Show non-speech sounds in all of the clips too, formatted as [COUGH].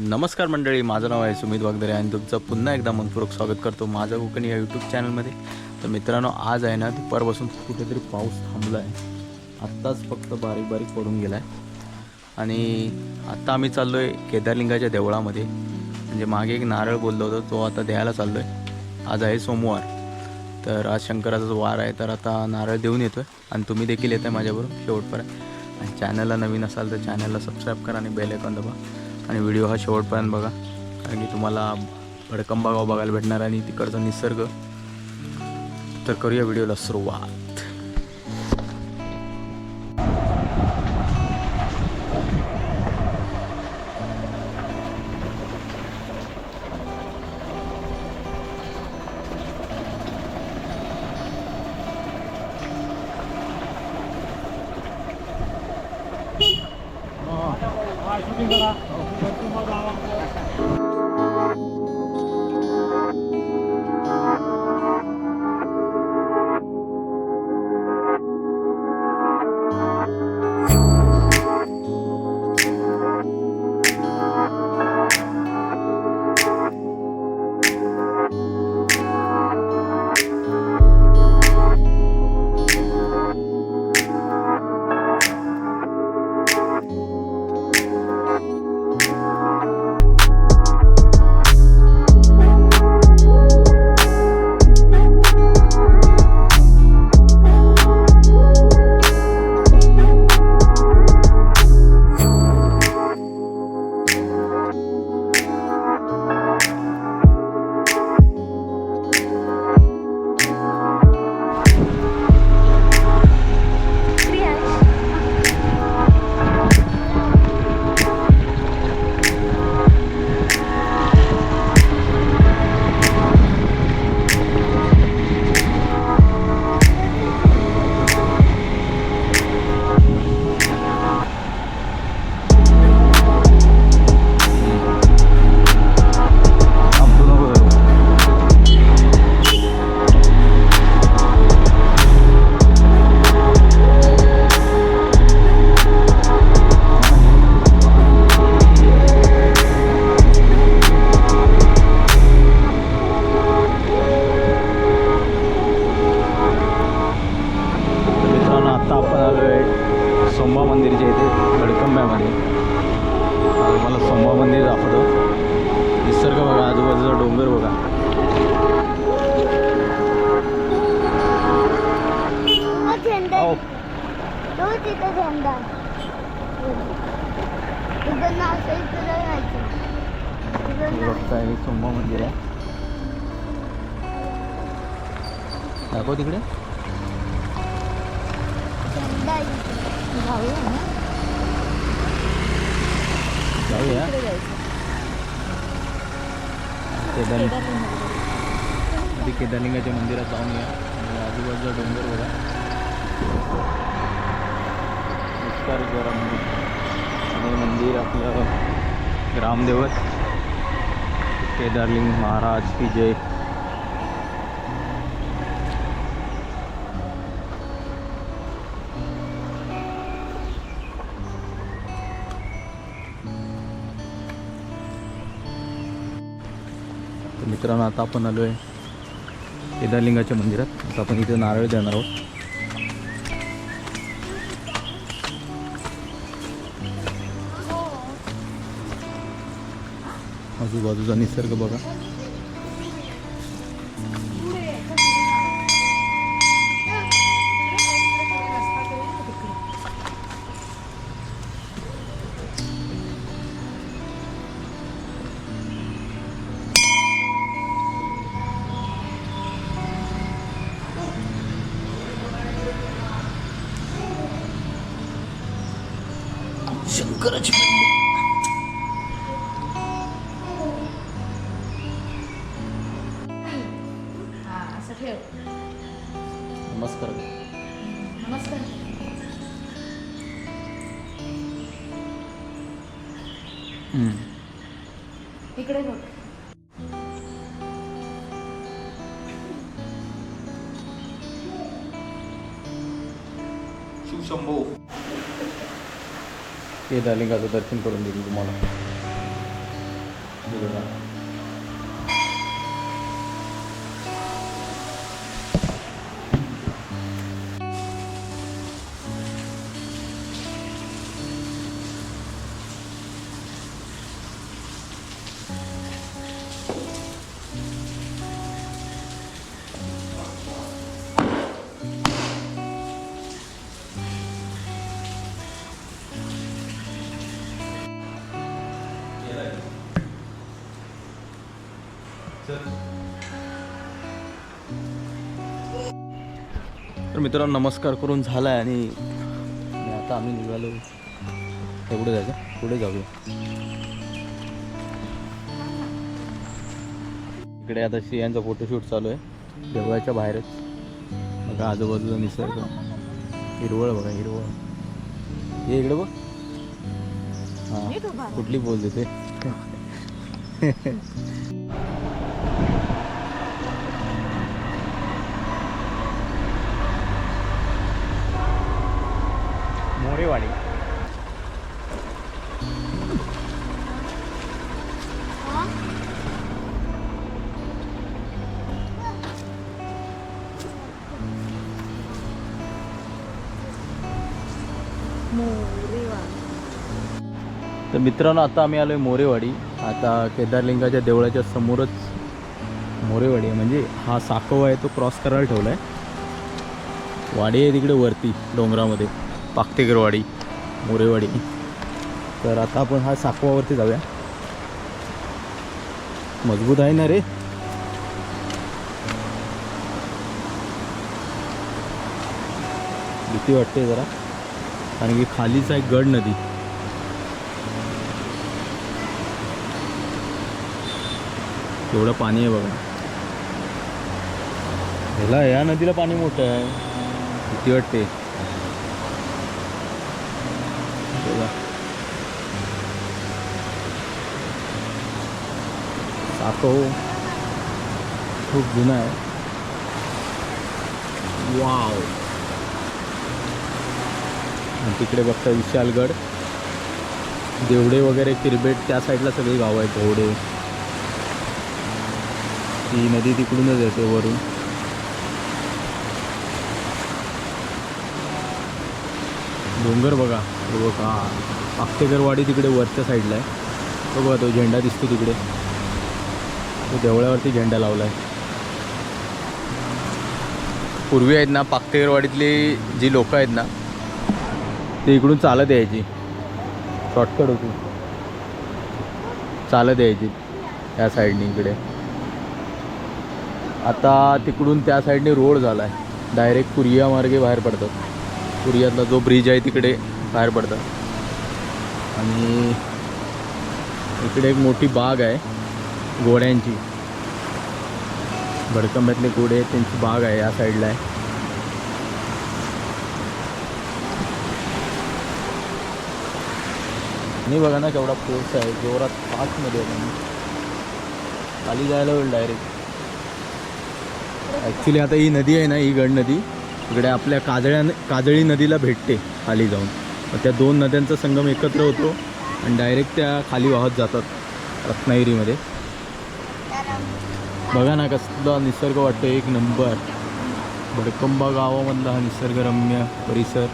नमस्कार मंडळी माझं नाव आहे सुमित वागदरे आणि तुमचं पुन्हा एकदा मनपूर्वक स्वागत करतो माझं कोकणी या यूट्यूब चॅनलमध्ये तर मित्रांनो आज आहे ना दुपारपासून कुठेतरी पाऊस थांबला आहे आत्ताच फक्त बारीक बारीक पडून गेला आहे आणि आत्ता आम्ही चाललो आहे केदारलिंगाच्या देवळामध्ये. म्हणजे मागे एक नारळ बोललो होतो तो आता द्यायला चाललो आहे आज आहे सोमवार. तर आज शंकराचा जो वार आहे तर आता नारळ देऊन येतो आहे आणि तुम्ही देखील येत आहे माझ्याबरोबर शेवटपर्यंत. आणि चॅनलला नवीन असाल तर चॅनलला सबस्क्राईब करा आणि बेल आयकॉन दबा. आणि व्हिडिओ हा शेवटपर्यंत बघा. कारण की तुम्हाला भडकंबा गाव बघायला भेटणार आणि तिकडचा निसर्ग. तर करूया व्हिडिओला सुरुवात. निसर्ग बघा आजूबाजूचा डोंगर बघा. बघताय हे मंदिर आहे. दाखव तिकडे. जाऊया. ना जाऊया. केदार आधी केदारलिंगाच्या मंदिरात या बाजू का डोंगर बघा जरा मंदिर आणि मंदिर आपलं ग्रामदेवत केदारलिंग महाराज की जय। मित्रांनो आता आपण आलो आहे केदारलिंगाच्या मंदिरात. आता आपण इथे नारळ देणार आहोत. आजूबाजूचा निसर्ग बघा. हा ठेव. नमस्कार. नमस्कार. इकडे बघ. केदारलिंगाचं दर्शन करून देईल तुम्हाला. तर मित्रांनो नमस्कार करून झाला आहे आणि आता आम्ही निघालो. कुठे जायचं. पुढे जाऊया. इकडे आता सियांचा फोटोशूट चालू आहे. देवळाच्या बाहेरच. बघा आजूबाजूचा निसर्ग. हिरवळ बघा हिरवळ. हे इकडे बघ. हां कुठली बोल देते? [LAUGHS] मोरेवाडी. तर मित्रांनो आता आम्ही आलो आहे मोरेवाडी. आता केदारलिंगाच्या देवळाच्या समोरच मोरेवाडी आहे. म्हणजे हा साकव आहे तो क्रॉस करायला ठेवला आहे वाडी आहे तिकडे वरती डोंगरामध्ये. पाकतेगरवाडी मोरेवाडी. तर आता आपण हा साकवावरती जाऊया. मजबूत आहे ना रे? भीती वाटते जरा. कारण की खालीच आहे गड नदी. एवढं पाणी आहे बघा. ह्याला या नदीला पाणी मोठं आहे. भीती वाटते. बघा साको खूप जुना आहे वाव आणि तिकडे बघता विशालगड देवडे वगैरे किरबेट त्या साईडला सगळी गावं आहेत घोडे ती नदी तिकडूनच येते वरून. डोंगर बघा. बघ. बघा आक्तेकरवाडी तिकडे वरच्या साईडला आहे. बघा तो झेंडा दिसतो तिकडे. तो देवळावरती झेंडा लावला आहे पूर्वी आहेत ना पाकतेकरवाडीतली जी लोक आहेत ना ते इकडून चालत यायची. शॉर्टकट होती. चालत यायची त्या साईडनी इकडे. आता तिकडून त्या साईडने रोड झाला आहे डायरेक्ट कुरिया मार्गे बाहेर पडतात. कुरियातला जो ब्रिज आहे तिकडे बाहेर पडतात आणि इकडे एक मोठी बाग आहे घोड्यांची. भडकंब्यातले घोडे आहेत त्यांची बाग आहे या साईडला आहे आणि बघा ना केवढा फोर्स आहे जोरात पाचमध्ये आहे. खाली जायला होईल डायरेक्ट ॲक्च्युली आता ही नदी आहे ना ही गड नदी इकडे आपल्या काजळ्या काजळी नदीला भेटते खाली जाऊन. त्या दोन नद्यांचा संगम एकत्र होतो आणि डायरेक्ट त्या खाली वाहत जातात रत्नागिरीमध्ये. बघा ना कसला निसर्ग वाटतो एक नंबर. भडकंबा गावामधला हा निसर्गरम्य परिसर.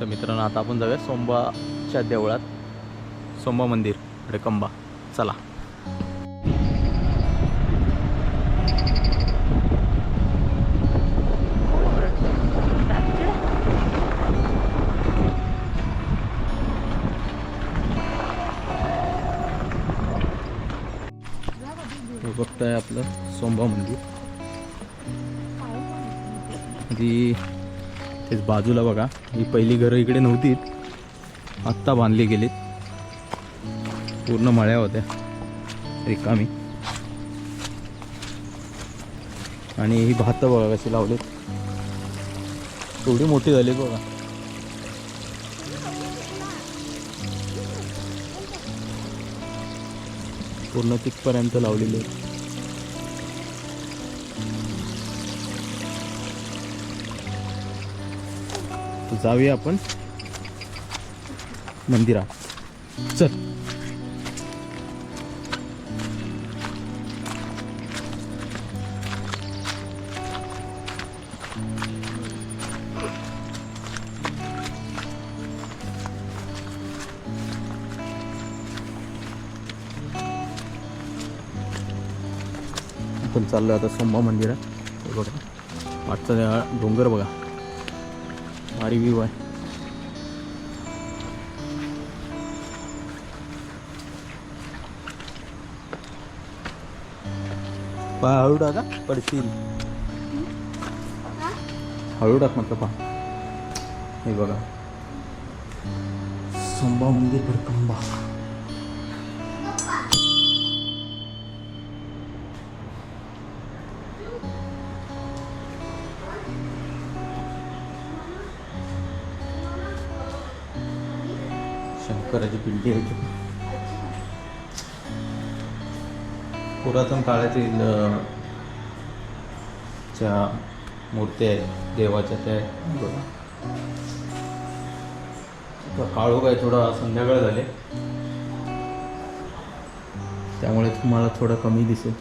तर मित्रांनो आता आपण जाऊया सोंबाच्या देवळात. सोंबा मंदिर भडकंबा. चला. सोमबा मंदिर म्हणजे? ती तेच बाजूला बघा. ही पहिली घरं इकडे नव्हतीत आत्ता बांधली गेलीत. पूर्ण मळ्या होत्या. रिकामी. आणि ही भात बघा कशी लावलीत. थोडी मोठी झाली बघा. पूर्ण तिथपर्यंत लावलेली तर जाऊया आपण. मंदिरात. चल. आपण चाललो आता सोमबा मंदिरात. हे बघा. मागचा डोंगर बघा. भारी व्ह्यू आहे. हळू टाका पडशील. हळू टाक म्हटलं पा हे बघा. संभा मंदिर भडकंबा करायची पिंडी होती. पुरातन काळातील च्या ज्या मूर्त्या आहेत देवाच्या त्या आहेत. बघा थोडा संध्याकाळ झाले. त्यामुळे तुम्हाला थोडं कमी दिसेल.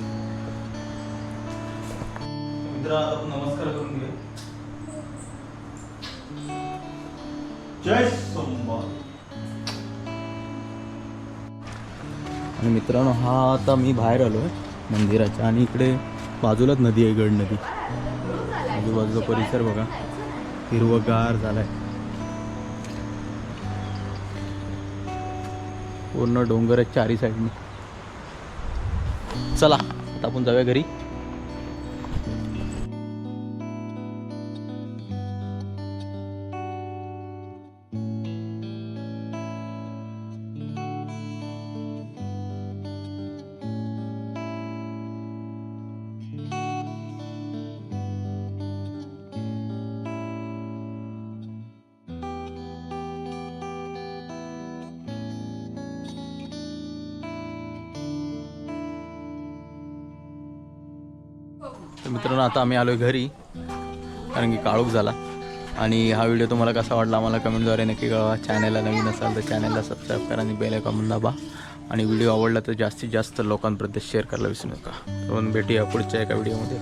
आपण नमस्कार करून घेऊ. जय सोमवार आणि मित्रांनो हा आता मी बाहेर आलो आहे मंदिराच्या आणि इकडे बाजूलाच नदी आहे गड नदी. आजूबाजूचा परिसर बघा. हिरवगार झालाय. पूर्ण डोंगर आहेत चारी साईडने चला आता आपण जाऊया घरी. तर मित्रांनो आता आम्ही आलो घरी. कारण की काळोख झाला. आणि हा व्हिडिओ तुम्हाला कसा वाटला आम्हाला कमेंटद्वारे नक्की कळवा. चॅनलला नवीन असाल तर चॅनलला सबस्क्राईब करा आणि बेल आयकॉन दाबा. आणि व्हिडिओ आवडला तर जास्तीत जास्त लोकांपर्यंत शेअर करायला विसरू नका. म्हणून भेटूया पुढच्या एका व्हिडिओमध्ये